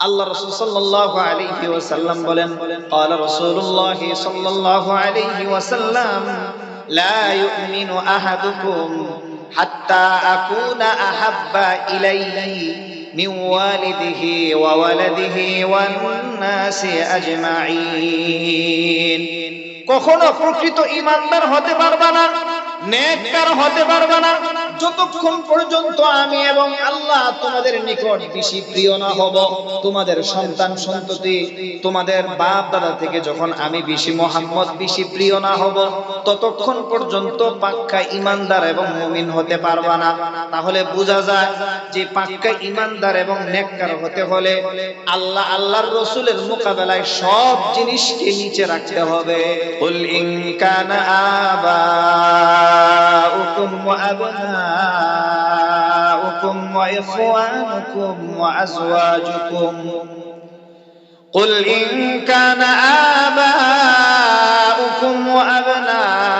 আল্লাহ রাসূল সাল্লাল্লাহু আলাইহি ওয়াসাল্লাম বলেন قال رسول الله صلى الله عليه وسلم لا يؤمن احدكم حتى اكون احب اليه من والده وولده والناس اجمعين কখনো প্রকৃত ইমানদার হতে পারবে না নেককার হতে পারবে না যতক্ষণ পর্যন্ত আমি এবং আল্লাহ তোমাদের নিকট বেশি প্রিয় না হব তোমাদের সন্তান সন্ততি তোমাদের বাপ দাদা থেকে যখন আমি বেশি মোহাম্মদ বেশি প্রিয় না হব ততক্ষণ পর্যন্ত পাক্কা ইমানদার এবং মুমিন হতে পারবা না তাহলে বোঝা যায় যে পাক্কা ইমানদার এবং নেককার হতে হলে আল্লাহ আল্লাহর রসুলের মোকাবেলায় সব জিনিসকে নিচে রাখতে হবে قل إن كان آباؤكم وأبناؤكم وإخوانكم وأزواجكم قل إن كان آباؤكم وأبناؤكم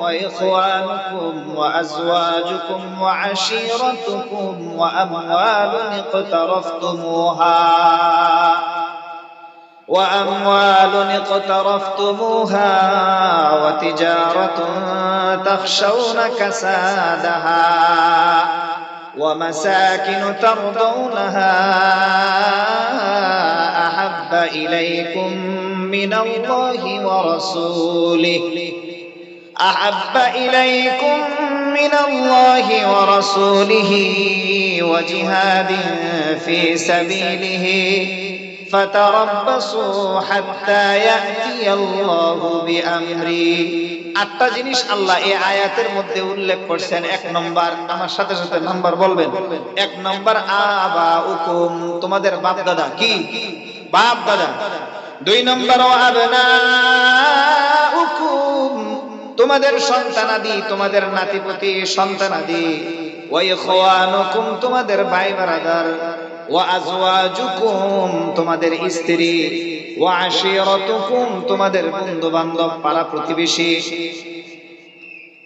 وإخوانكم وأزواجكم وعشيرتكم وأموال اقترفتموها وأموال اقترفتموها وتجارة تخشون كسادها ومساكن ترضونها أحب إليكم من الله ورسوله أحب إليكم من الله ورسوله وجهاد في سبيله আটটা জিনিস আল্লাহ এই আয়াতের মধ্যে উল্লেখ করছেন। এক নম্বর, আমার সাথে সাথে নাম্বার বলবেন। এক নম্বর আবা উকুম তোমাদের বাপ দাদা কি? বাপ দাদা দুই নম্বর আবনা উকুম তোমাদের সন্তানাদি, তোমাদের নাতিপতি, সন্তানাদি। ওই খোয়ানুকুম তোমাদের ভাই বারাদার তোমাদের স্ত্রী। ওয়াশিরাতুকুম তোমাদের বন্ধু বান্ধব পাড়া প্রতিবেশী।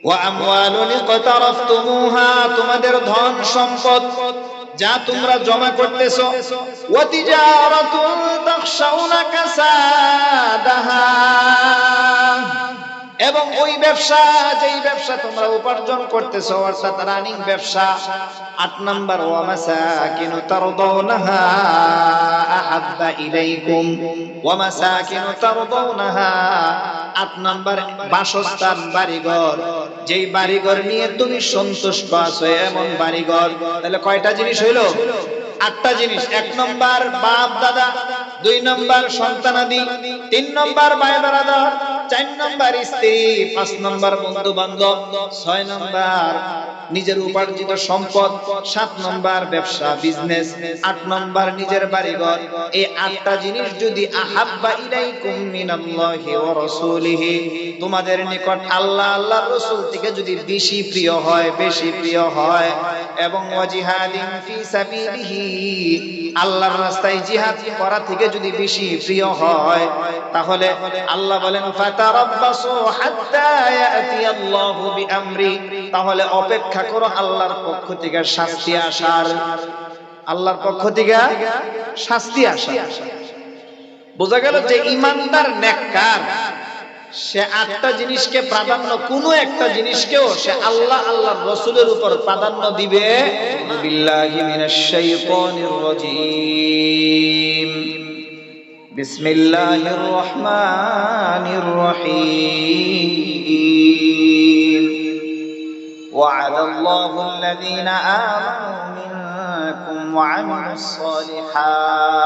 ওয়ামওয়ালুন ইকতারাফতুমুহা, তোমাদের ধন সম্পদ যা তোমরা জমা করতেছো। ওয়াতিজারাতুন তাখশাউনা কাসাদাহা। এবং ওই ব্যবসা, যেই ব্যবসা তোমরা উপার্জন করতেছো, অর্থাৎ রানিং ব্যবসা, আট নাম্বার, ওয়া মাসাকিনু তারদাউনাহা আহাব্বা ইলাইকুম ওয়া মাসাকিনু তারদাউনাহা আট নাম্বার, বাসস্থান, বাড়িঘর, যেই বাড়িঘর নিয়ে তুমি সন্তুষ্ট আছো, এমন বাড়িঘর। তাহলে কয়টা জিনিস হইল? আটটা জিনিস। এক নম্বর বাপ, দাদা। দুই নম্বর সন্তানাদি তিন নম্বর ভাই বারাদা চার নম্বর স্ত্রী। পাঁচ নম্বর বন্ধু বান্ধব ছয় নম্বর নিজের উপার্জিত সম্পদ। সাত নম্বর ব্যবসা, বিজনেস। আট নম্বর নিজের বাড়িঘর। এই আটটা জিনিস যদি আহাব্বা ইলাইকুম মিনাল্লাহি ওয়া রাসূলিহি, তোমাদের নিকট আল্লাহ, আল্লাহর রাসূল থেকে যদি বেশি প্রিয় হয়, বেশি প্রিয় হয় এবং আল্লাহর রাস্তায় জিহাদ করা থেকে যদি বেশি প্রিয় হয়, তাহলে আল্লাহ বলেন তাহলে অপেক্ষা করো আল্লাহর পক্ষ থেকে শাস্তি আসার। আল্লাহর পক্ষ থেকে শাস্তি আসার। বোঝা গেল যে ইমানদার নেককার সে আটটা জিনিসকে প্রাধান্য কোন একটা জিনিসকেও সে আল্লাহ আল্লাহর রসুলের উপর প্রাধান্য দিবে বিল্লাহি মিনাশ শাইতানির রাজিম বিসমিল্লাহির রহমানির রহিম وعد الله الذين آمنوا منكم وعملوا الصالحات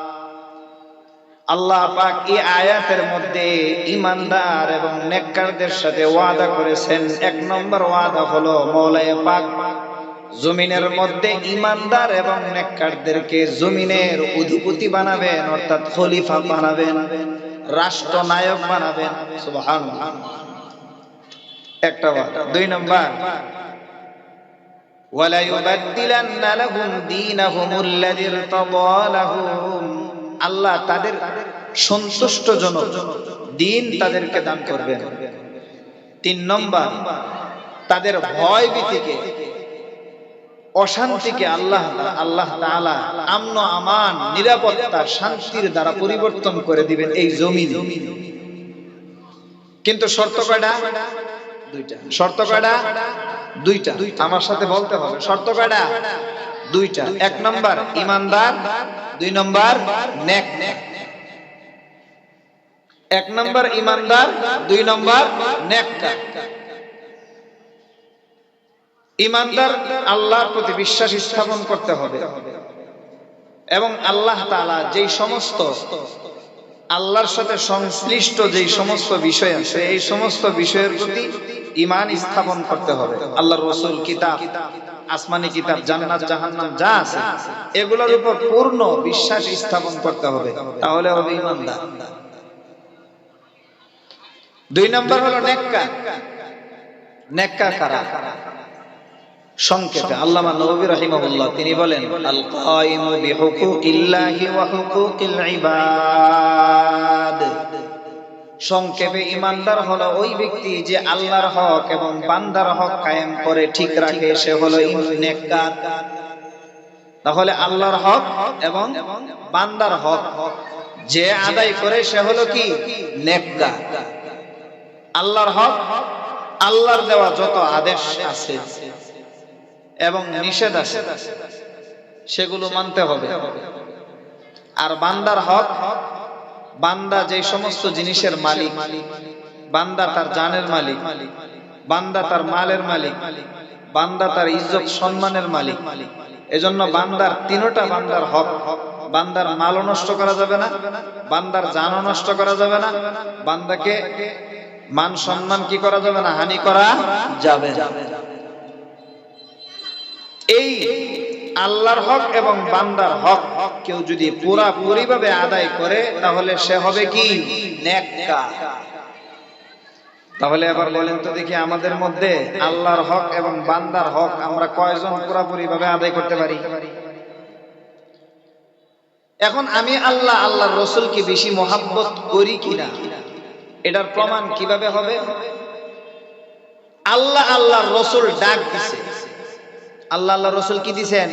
আল্লাহ পাক এই আয়াতের মধ্যে ইমানদার এবং নেককারদের সাথে ওয়াদা করেছেন এক নম্বর ওয়াদা হলো মৌলায় পাক জমিনের মধ্যে ইমানদার এবং নেককারদেরকে জমিনের অধিপতি বানাবেন অর্থাৎ খলিফা বানাবেন রাষ্ট্রনায়ক বানাবেন সুবহানাল্লাহ একটা বার দুই নম্বর وَلَيُبَدِّلَنَّ لَهُمْ دِينَهُمُ الَّذِي ارْتَضَىٰ لَهُمْ আল্লাহ তাদের সন্তুষ্টজনক দিন তাদেরকে দান করবেন। তিন নম্বর, তাদের ভয় ভীতিকে অশান্তিকে আল্লাহ আল্লাহ তাআলা আমন আমান নিরাপত্তা শান্তির দ্বারা পরিবর্তন করে দিবেন এই জমিন। কিন্তু শর্ত কয়টা? দুইটা। শর্ত কয়টা? দুইটা। আমার সাথে বলতে হবে। শর্ত কয়টা? দুইটা। এক নম্বর ইমানদার। দুই নম্বর নেক। এক নম্বর ইমানদার। দুই নম্বর নেককার ইমানদার আল্লাহর প্রতি বিশ্বাস স্থাপন করতে হবে। এবং আল্লাহ তাআলা যেই সমস্ত আল্লাহর সাথে সংশ্লিষ্ট যেই সমস্ত বিষয় আছে এই সমস্ত বিষয়ের প্রতি ইমান স্থাপন করতে হবে। আল্লাহর রসুল কিতাব। আসমানি কিতাব, জান্নাত, জাহান্নাম যা আছে, এগুলোর উপর পূর্ণ বিশ্বাস স্থাপন করতে হবে। তাহলে হবে ইমানদার। দুই নম্বর হলো নেককার। নেককার কারা? সংক্ষেপে আল্লামা নবী রাহিমাহুল্লাহ, তিনি বলেন আল কাইমু বিহুকুকিল্লাহি ওয়া হুকুকিল ইবাদ। সংক্ষেপে ইমানদার হলো ওই ব্যক্তি যে আল্লাহর হক এবং বান্দার হক কায়েম করে ঠিক রাখে, সে হলো নেককার। তাহলে আল্লাহর হক এবং বান্দার হক, যে আদায় করে সে হলো কি? নেককার। আল্লাহর হক, আল্লাহর দেওয়া যত আদেশ আছে এবং নিষেধ আছে, সেগুলো মানতে হবে। আর বান্দার হক বান্দা যে সমস্ত জিনিসের মালিক, বান্দা তার জানের মালিক, বান্দা তার মালের মালিক, বান্দা তার ইজ্জত সম্মানের মালিক। এজন্য বান্দার তিনোটা বান্দার হক, বান্দার মালও নষ্ট করা যাবে না, বান্দার জানও নষ্ট করা যাবে না, বান্দাকে মান সম্মান কি করা যাবে না, হানি করা যাবে এই আল্লাহর হক এবং বান্দার হক। কেউ যদি পুরাপুরি ভাবে আদায় করে, তাহলে সে হবে কি? নেককার। তাহলে এবার বলেন তো দেখি আমাদের মধ্যে আল্লাহর হক এবং বান্দার হক আমরা কয়জন পুরাপুরি ভাবে আদায় করতে পারি? এখন আমি আল্লাহ, আল্লাহর রসুলকে বেশি মোহাব্বত করি কিনা? এটার প্রমাণ কীভাবে হবে? আল্লাহ, আল্লাহর রসুল ডাক দিছে। আল্লাহ আল্লাহ রসুল কি দিছেন?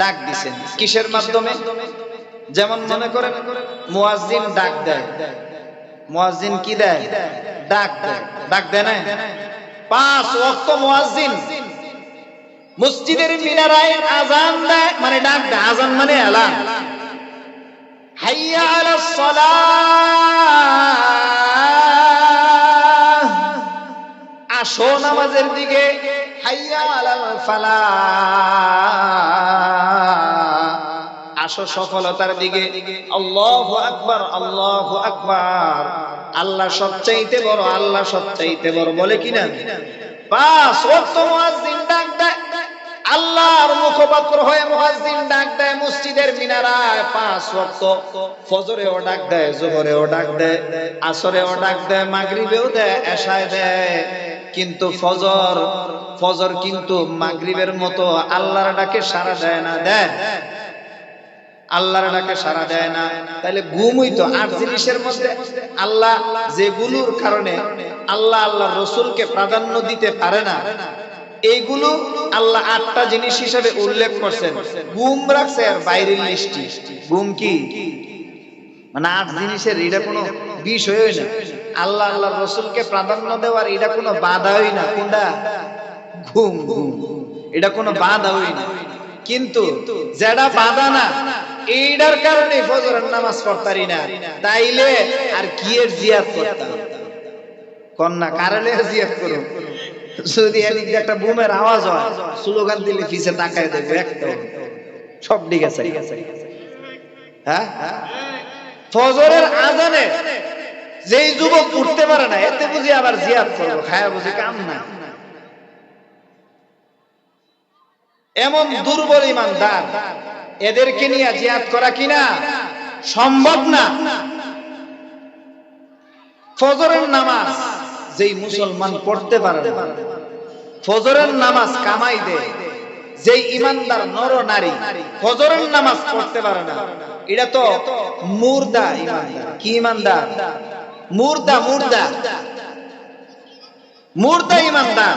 ডাক দিছেন। কিসের মাধ্যমে? যেমন মনে করেন, মুয়াজ্জিন ডাক দেয়। মুয়াজ্জিন কি দেয়? ডাক দেয়। ডাক দেয় না? পাঁচ ওয়াক্ত মুয়াজ্জিন। মসজিদের মিনারায় আজান দেয় মানে ডাক দেয়। আজান মানে এলান হাইয়া আলাস সালাহ আসো নামাজের দিকে। আসো সফলতার দিকে। আল্লাহু আকবার আল্লাহু আকবার। আল্লাহ সবচাইতে বড়, আল্লাহ সবচাইতে বড়। বলে কিনা ডাক দেয়। আল্লাহর মুখপাত্র হয়ে মুয়াজ্জিন ডাক দেয় মসজিদের মিনারায়। পাঁচ ওয়াক্ত ফজরেও ডাক দেয়, জোহরেও ডাক দেয়, আসরেও ডাক দেয়, মাগরিবেও দেয়, এশায় দেয়। কিন্তু ফজর ফজর কিন্তু মাগরিবের মতো আল্লাহর ডাকে সাড়া দেয় না দেয় আল্লাহর ডাকে সাড়া দেয় না। তাহলে ঘুমই তো আট জিনিসের মধ্যে। আল্লাহ যেগুলোর কারণে আল্লাহ আল্লাহ রসুলকে প্রাধান্য দিতে পারে না, এইগুলো আল্লাহ আটটা জিনিস হিসেবে উল্লেখ করছেন। ঘুম রাখছে আর বাইরের লিস্টি ঘুম কি? মানে আট জিনিসের এটা কোনো বিষয়ই না। আল্লাহ আল্লাহ রসুলকে প্রাধান্য দেওয়ার এটা কোনো বাধাই না। কোনটা? ঘুম ঘুম। এটা কোনো বাধাই না। কিন্তু যেটা বাধা না, এইটার কারণে ফজরের নামাজ পড়তারি না। তাইলে আর কি এর জিয়াদ করতাম? কন্যা কারণে জিয়াদ করো যদি এদিক একটা বুমের আওয়াজ হয়, স্লোগান দিলে পিছে তাকায় দেখবে একদম সব ঠিক আছে হ্যাঁ? ফজরের আজানে যেই যুবক উঠতে পারে না, এতে বুঝি আবার জিয়াদ করব। খায়া বুঝি কাম না। এমন দুর্বল ইমানদার, এদেরকে নিয়ে জিয়াদ করা কিনা সম্ভব না। ফজরের নামাজ যেই মুসলমান পড়তে পারে না, ফজরের নামাজ কামাই দেয় যেই ইমানদার নর নারী, ফজরের নামাজ পড়তে পারে না, এটা তো মুর্দা ইমানদার। কি ইমানদার? মুর্দা মুর্দা। মুর্দা ইমানদার।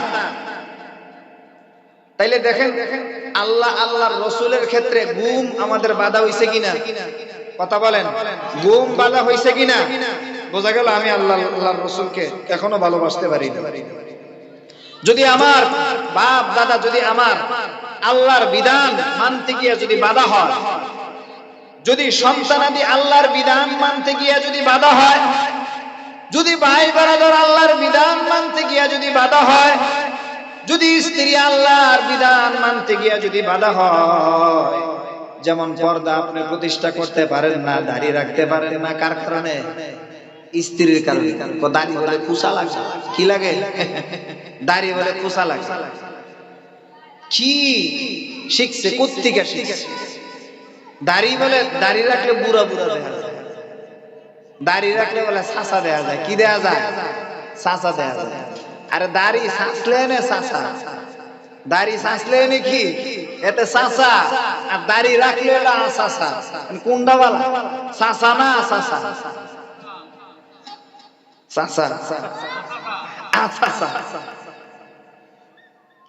তাইলে দেখেন, আল্লাহ, আল্লাহর রসুলের ক্ষেত্রে গুম আমাদের বাধা হইছে কিনা? কথা বলেন। গুম বাধা হইছে কিনা? বোঝা গেল আমি আল্লাহ, আল্লাহর রসুলকে এখনও ভালোবাসতে পারি না। যদি আমার বাপ, দাদা, যদি আমার আল্লাহর বিধান মানতে গিয়ে যদি বাধা হয়, যদি সন্তানাদি আল্লাহর বিধান মানতে গিয়ে যদি বাধা হয় যদি ভাই বারাদর আল্লাহর বিধান মানতে গিয়া যদি বাধা হয়, যদি স্ত্রী আল্লাহর বিধান মানতে গিয়া যদি বাধা হয়, যেমন পর্দা আপনি প্রতিষ্ঠা করতে পারেন না দাঁড়িয়ে রাখতে পারেন না, কার কারণে? স্ত্রীর কারণে। দাড়ি বলে কুসা লাগে? কি লাগে? দাড়ি বলে কুসা লাগে। কি শিখছে? কোত্থেকে শিখছে? দাড়ি বলে দাড়ি রাখলে বুড়া বুড়া দেখা দাড়ি রাখলে বলে সাসা দেয়া যায়। কি দেয়া যায়? সাসা দেয়া যায়। আরে দাড়ি সাঁচলে নে সাসা। দাড়ি সাঁচলে নে কি? এতে সাসা। আর দাড়ি রাখলে এটা সাসা। কোনটা বলা। সাসা না সাসা। সাসা।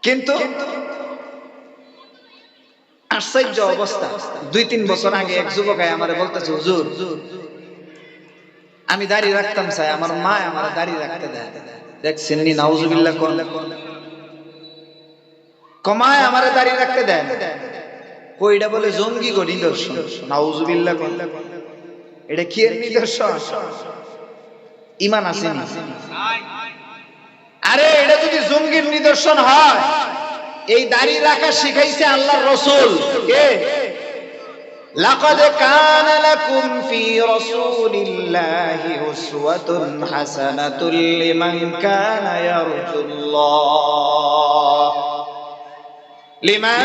কিন্তু আশ্চর্য অবস্থা। দুই, তিন বছর আগে এক যুবক আমার বলতেছে, হুজুর আমি দাঁড়িয়ে রাখতাম চাই আমার মা আমার দাঁড়িয়ে রাখতে দেয়। দেখছেন নি, নাউজুবিল্লাহ কোন। কমায় আমারে দাঁড়িয়ে রাখতে কইটা বলে, জঙ্গি গো, নিদর্শন। এটা কি এর নিদর্শন? ইমান আরে, এটা যদি জঙ্গির নিদর্শন হয়, এই দাড়ি রাখা শিখাইছে আল্লাহর রসুল। কে? لقد كان لكم في رسول الله أسوة حسنة لمن كان يرجو الله لمن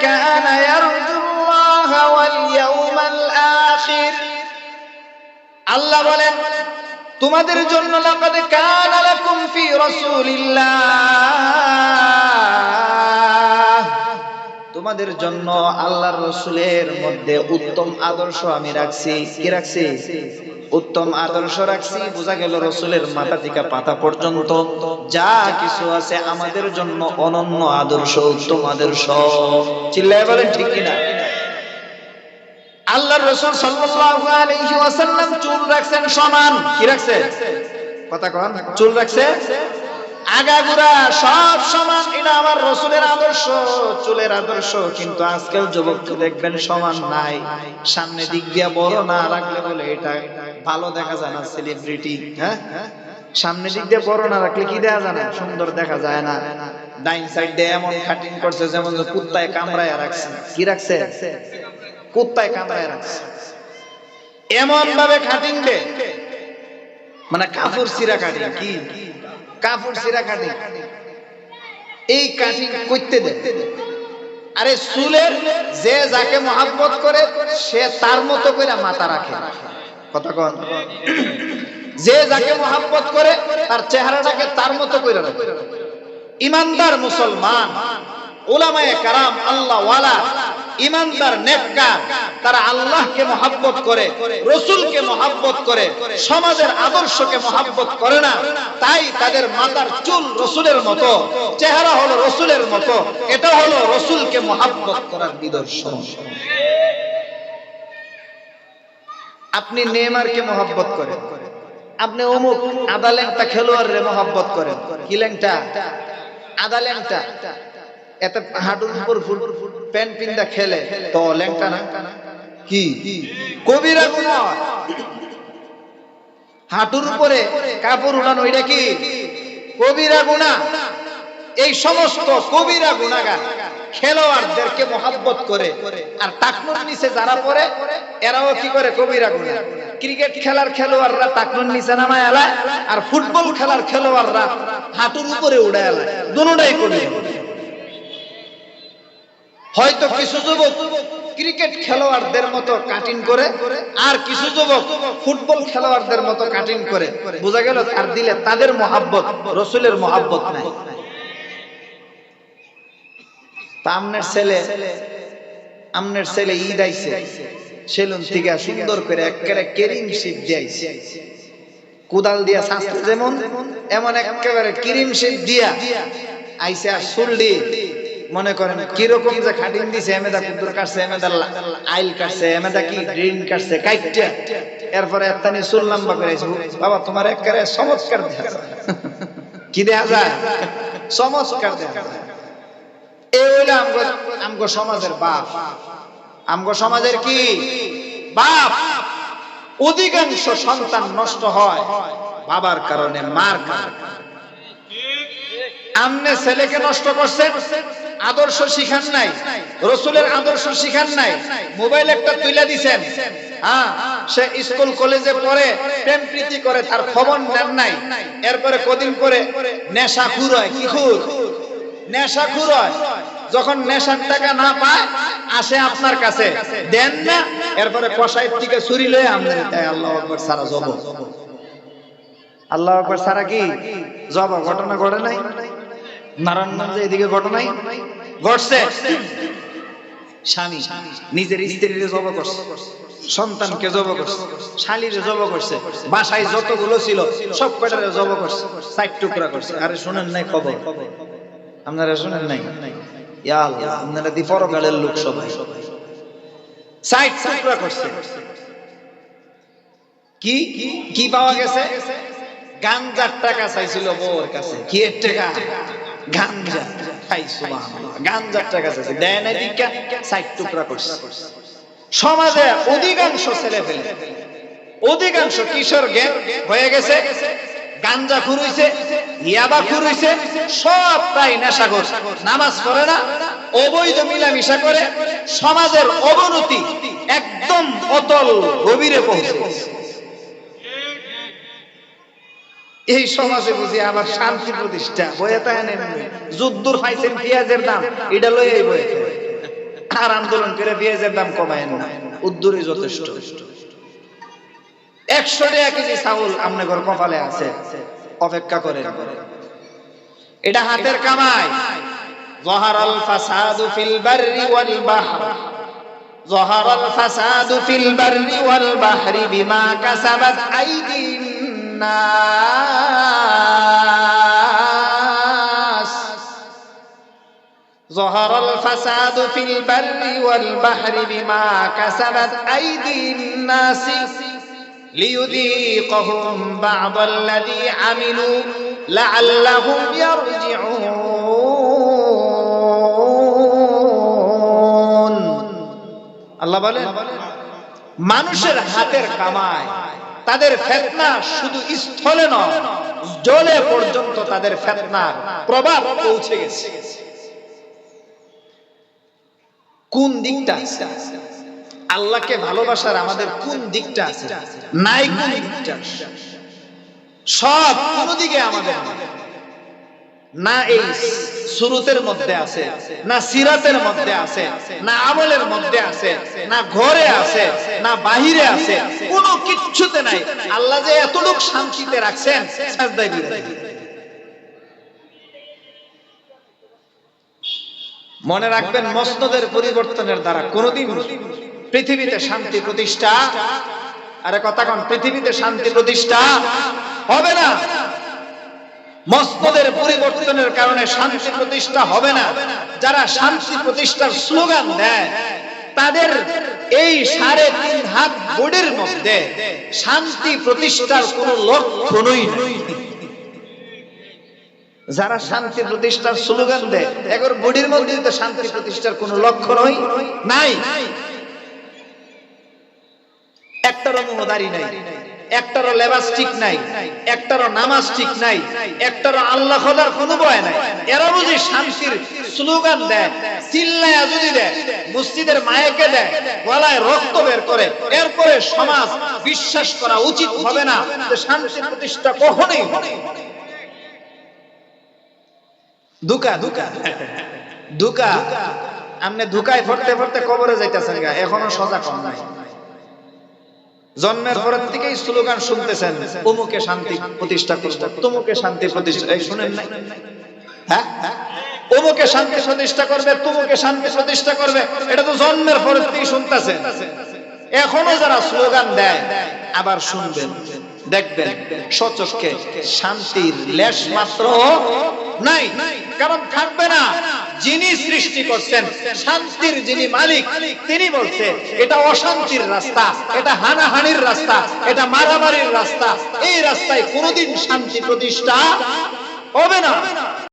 كان يرجو الله واليوم الآخر আল্লাহ বলেন তোমাদের জন্য লাকাদ কানা লাকুম ফি রাসূলিল্লাহ তোমাদের জন্য আল্লাহর রসুলের মধ্যে উত্তম আদর্শ আমি রাখছি। কি রাখছি? উত্তম আদর্শ রাখছি, বোঝা গেল রসুলের মাথা থেকে পাতা পর্যন্ত। যা কিছু আছে আমাদের জন্য অনন্য আদর্শ, উত্তম আদর্শ। চিল্লায় বলেন ঠিক কিনা? আল্লাহর রসুল সাল্লাল্লাহু আলাইহি ওয়াসাল্লাম চুল রাখছেন সমান। কি রাখছে? কথা কন। চুল রাখছে? আদর্শ, চুলের আদর্শ, কিন্তু আজকাল দেখবেন নাই। সামনে দিক দিয়ে বড় না ভালো দেখা যায় হ্যাঁ? দিয়ে বড় না রাখলে কি দেখা যায় না? সুন্দর দেখা যায় না। ডাইন সাইড দিয়ে এমন কাটিং করছে যেমন কুত্তায় কামড়ায় রাখছে। কি রাখছে? কুত্তায় কামড়ায় রাখছে। এমন ভাবে কাটিং দে। মানে কাপড় সিরা কাটিং কি? কাপড় সিরা কাটিং এই কাটিং করতে দে আরে চুলের যে যাকে মহাব্বত করে, সে তার মতো করে মাথা রাখে। কন। যে যাকে মহাব্বত করে, তার চেহারাটাকে তার মতো করে রাখে। ইমানদার মুসলমান ওলামায়ে কারাম আল্লাহ ওয়ালা ইমানদার, নেককার, তারা আল্লাহকে মহাব্বত করে, রসুলকে মহাব্বত করে, সমাজের আদর্শকে মহাব্বত করে না। তাই তাদের মাথার চুল রসুলের মতো, চেহারা হলো রসুলের মতো, এটা হলো রসুলকে মহাব্বত করার নিদর্শন। আপনি নেমারকে মহাব্বত করেন, আপনি অমুক আদা ল্যাংটা খেলোয়াড়রে মহাব্বত করেন, কি ল্যাংটা? আদা ল্যাংটা। এত হাঁটুর উপর ফুল প্যান্ট পিন্দা খেলে, তো ল্যাংটা না? কি? কবিরা গুণা হাঁটুর উপরে কাপড় উঠানো, এটা কি? কবিরা গুণা এই সমস্ত কবিরা গুণাগার খেলোয়াড়দেরকে মহাব্বত করে, আর টাকনুর নিচে যারা পড়ে, এরাও কি করে কবিরা গুণা ক্রিকেট খেলার খেলোয়াড়রা টাকনুর নিচে নামায় এলায় আর ফুটবল খেলার খেলোয়াড়রা হাঁটুর উপরে উড়ে এলায় দুটাই কবিরা। হয়তো কিছু যুবক ক্রিকেট খেলোয়াড়দের মতো কাটিং করে, আর কিছু যুবক ফুটবল খেলোয়াড়দের মতো কাটিং করে। বোঝা গেল? আর দিলে তাদের মহাব্বত, রসুলের মহাব্বত নাই। আমনের ছেলে আমনের ছেলে ঈদ আইছে। সেলুন থেকে সুন্দর করে একেবারে কেরিম শিপ দিয়েছে কোদাল দিয়া শাস্ত্র যেমন, এমন একেবারে ক্রিম শিপ দিয়া আইসে আর সুলডি মনে করেন, কীরকম যে খাটিং দিছে, এমেদা কুদ্দুর কাটছে, এমেদা আইল কাটছে, এমেদা কি ড্রিন কাটছে কাইটটা এরপরে এত্তানি চুল লম্বা করে আইছে। বাবা, তোমার একেবারে চমৎকার দেখা। কি দেখা যায়? চমৎকার দেখা যায়। এই হইল আমগো আমগো সমাজের বাপ। আমগো সমাজের কি? বাপ! অধিকাংশ সন্তান নষ্ট হয় বাবার কারণে, মার কারণে। আমনে ছেলেকে নষ্ট করছেন আদর্শ শিখান নাই, রসুলের আদর্শ শিখান নাই, মোবাইল একটা তুলে দিছেন। হ্যাঁ সে স্কুল, কলেজে পড়ে, প্রেম প্রীতি করে, তার খবর নেন নাই। এরপরে কদিন পরে নেশা খুর হয়, কি খুর? নেশা খুর হয়। যখন নেশার টাকা না পায়, আসে আপনার কাছে। দেন না, এরপরে কষাইয়ের থেকে চুরি লয়ে আমরা আল্লাহ আকবর, সারা জব আল্লাহ আকবর, সারা কি? জব ঘটনা ঘটে নাই? নারায়ণগঞ্জে এদিকে ঘটনাই ঘটছে। স্বামী নিজের স্ত্রীর জব করছে সন্তানকে জব করছে শালিরে জব করছে বাসায় যতগুলো ছিল সব কটারে জব করছে সাইড টুকরা করছে। আরে শুনেন নাই খবর। আপনারা শুনেন নাই? ইয়া আল্লাহ, আপনারা দি পরকালের লোক সবাই। সাইড টুকরা করছে। কি? কি পাওয়া গেছে? গাঞ্জার টাকা চাইছিল বউর কাছে। কি এর টাকা? সমাজে অধিকাংশ ছেলে ফেলে। অধিকাংশ কিশোর জ্ঞান হয়ে গেছে, গাঞ্জা খুরুইছে ইয়াবা খুরুইছে, সব তাই নামাজ পড়ে না, অবৈধ মিলামিশা করে সমাজের অবনতি একদম অতল গভীরে পৌঁছে গেছে। এই সমাজে বুঝি আবার শান্তি প্রতিষ্ঠা। বয়ে তাই যুদ্ধর পাইছেন পেঁয়াজের দাম, এটা লই এই বয়ে আর আন্দোলন করে পেঁয়াজের দাম কমায় না। উদ্দুরই যথেষ্ট। একশো টাকা কেজি চাউল আমনে ঘর কপালে আছে। অপেক্ষা করে এটা হাতের কামাই। জহারাল ফাসাদু ফিল বাররি ওয়াল বাহর। জহারাল ফাসাদু ফিল বাররি ওয়াল বাহরি বিমা কাসাবাত আইদিন। الناس ظهر الفساد في البر والبحر بما كسبت أيدي الناس ليذيقهم بعض الذي عملوا لعلهم يرجعون আল্লাহ বলেন মানুষের হাতের কামায় তাদের ফেতনা শুধু স্থলে নয়, জলে পর্যন্ত তাদের ফেতনার প্রভাব পৌঁছে গেছে কোন দিকটা? আল্লাহকে ভালোবাসার আমাদের কোন দিকটা আছে নাই কোন দিকটা সব কোন দিকে আমাদের। না এই সুরুতের মধ্যে আছে, না সিরাতের মধ্যে আছে, না আমলের মধ্যে আছে, না ঘরে আছে, না বাহিরে আছে, কোনো কিচ্ছুতে নাই আল্লাহ যে এতটুক শান্তিতে রাখছেন। মনে রাখবেন, মসনদের পরিবর্তনের দ্বারা কোনোদিন পৃথিবীতে শান্তি প্রতিষ্ঠা, আরে কথা কন, পৃথিবীতে শান্তি প্রতিষ্ঠা হবে না মসনদের পরিবর্তনের কারণে শান্তি প্রতিষ্ঠা হবে না। যারা শান্তি প্রতিষ্ঠার স্লোগান দেয়, তাদের এই সাড়ে তিন হাত বোর্ডের মধ্যে শান্তি প্রতিষ্ঠার কোনো লক্ষণই নেই। যারা শান্তি প্রতিষ্ঠার স্লোগান দেয় এখন বডির মধ্যে তো শান্তি প্রতিষ্ঠার কোনো লক্ষণই নাই। একটারও মোহদারি নাই। একটারও লেবাস ঠিক নাই, একটারও নামাজ ঠিক নাই, একটারও আল্লাহ খোদার কোনো ভয় নাই। এরা বুঝি শান্তির স্লোগান দেয়, চিল্লায়া যদি দেয়, মসজিদের মায়েকে দেয়, গলায় রক্ত বের করে, এরপরে সমাজ বিশ্বাস করা উচিত হবে না যে শান্তি প্রতিষ্ঠা কখনোই। দুকা দুকা দুকা আপনি ধুকায় ফরতে ফরতে কবরে যাইতেছেন গা, এখনও সজা কম নাই। জন্মের পরের থেকেই স্লোগান শুনতেছেন, অমুকে শান্তি প্রতিষ্ঠা করব, তমুকে শান্তি প্রতিষ্ঠা এই শুনেন নাই। হ্যাঁ? অমুকে শান্তি প্রতিষ্ঠা করবে, তুমুকে শান্তি প্রতিষ্ঠা করবে। এটা তো জন্মের পরের থেকেই শুনতেছেন। এখনও যারা স্লোগান দেয়, আবার শুনবেন, দেখবেন সচক্ষে শান্তির লেশ মাত্র নাই। কারণ থাকবে না যিনি সৃষ্টি করছেন, শান্তির যিনি মালিক, তিনি বলছে, এটা অশান্তির রাস্তা, এটা হানাহানির রাস্তা, এটা মারামারির রাস্তা, এই রাস্তায় কোনোদিন শান্তি প্রতিষ্ঠা হবে না।